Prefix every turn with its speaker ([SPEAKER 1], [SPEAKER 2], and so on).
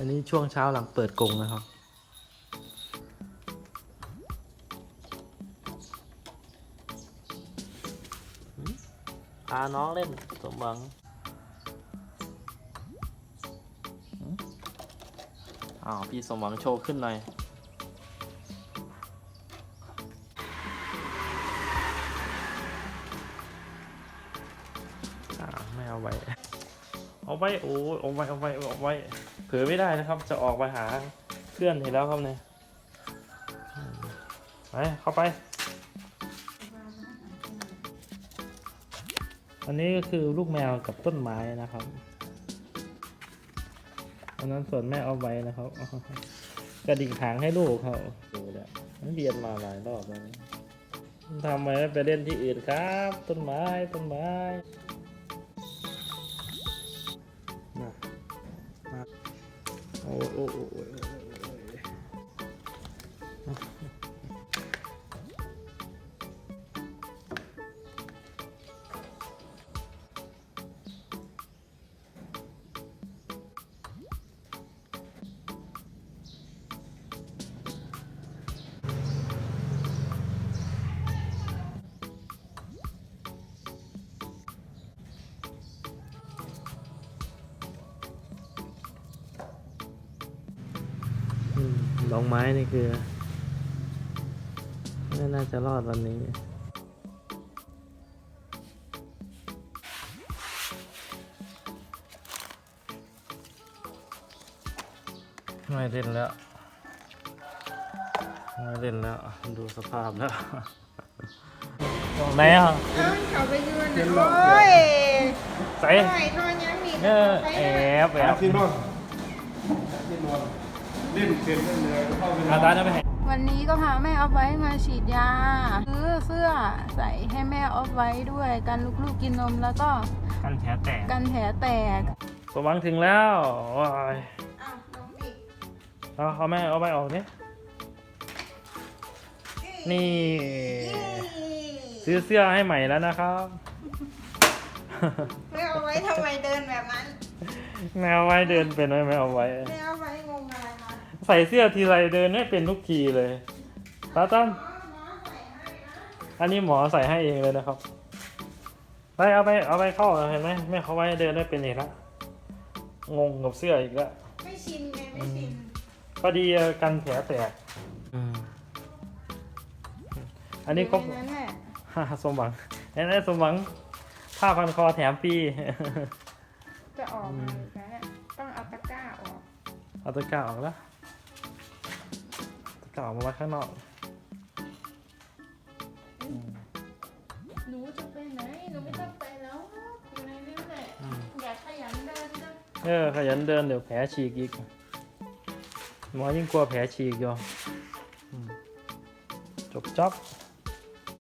[SPEAKER 1] อันนี้ช่วงเช้าหลังเปิดกรงนะครับ พาน้องเล่นสมหวังอ้าวพี่สมหวังโชว์ขึ้นหน่อย อ่าไม่เอาไว้ เอาไว้โอ้เอาไว้เอาไว้เอาไว้เผลอไม่ได้นะครับ จะออกไปหาเพื่อนอีกแล้วครับเนี่ยไปเข้าไป อันนี้ก็คือลูกแมวกับต้นไม้นะครับอันนั้นส่วนแม่เอาไว้นะครับกระดิ่งหางให้ลูกเขาดูเนี่ยมันเรียนมาหลายรอบแล้วนะทำไมไม่ไปเล่นที่อื่นครับ ต้นไม้ต้นไม้ โอ้โอ้ ดอกไม้นี่คือ ไม่น่าจะรอดวันนี้ไม่เล่นแล้วไม่เล่นแล้ว ดูสภาพแล้วไหนอะ
[SPEAKER 2] เอ้าเขาไปยืนน่ะโอ้ย
[SPEAKER 1] ใส่
[SPEAKER 2] ไอ้ทอนยังมี
[SPEAKER 1] เออแอบแอบ
[SPEAKER 3] ที่นอนที่นอนเล่นเสร็จเล่นเลยเข้าไปนอ
[SPEAKER 1] อานตาจะไปให้
[SPEAKER 2] วันนี้ก็พาแม่เอาไว้มาฉีดยาซื้อเสื้อใส่ให้แม่เอาไว้ด้วยกันลูกๆกินนมแล้วก็
[SPEAKER 1] กันแผลแตก
[SPEAKER 2] กันแผลแตก
[SPEAKER 1] สมหวังถึงแล้วว้าย
[SPEAKER 2] อ้าวนมอีก
[SPEAKER 1] เอาเอาแม่เอาไปออกนี่นี่ ซื้อเสื้อให้ใหม่แล้วนะครับ
[SPEAKER 2] แม่เอาไว้ทำไมเดินแบบนั้น
[SPEAKER 1] แมวไว้เดินเป็นไหมแมวไว้
[SPEAKER 2] แม่เอาไว้งงอะไรมา
[SPEAKER 1] ใส่เสื้อทีไรเดินไม่เป็นทุกทีเลยตาตั้ม
[SPEAKER 2] หมอใส่ให้นะ
[SPEAKER 1] อันนี้หมอใส่ให้เองเลยนะครับ ไปเอาไปเอาไปเข้าเห็นไหมแม่เขาไว้เดินไม่เป็นอีกแล้วงงกับเสื้ออีกแล้ว
[SPEAKER 2] ไม่ชินไงไม่ชิน
[SPEAKER 1] พอดีกันแผลแตกอันนี้ครบ
[SPEAKER 2] อยู่ในั้นแหละ
[SPEAKER 1] ฮ่าสมหวังเห็นไหมสมหวังผ้าพันคอแถมฟรี
[SPEAKER 2] จะออกมาอีกแล้วเนี่ยต้องเอาตะกร้าออก
[SPEAKER 1] เอาตะกร้าออกแล้ว ตะกร้าออกมาไว้ข้างนอก
[SPEAKER 2] หนูจะไปไหน หนูไม่ต้องไปแล้วอยู่ในนี้แหละ
[SPEAKER 1] อืม
[SPEAKER 2] อยากขยันเดินนะ
[SPEAKER 1] เออขยันเดินเดี๋ยวแผลฉีกอีกหมอยิ่งกลัวแผลฉีกอยู่อืมจบจ๊อบ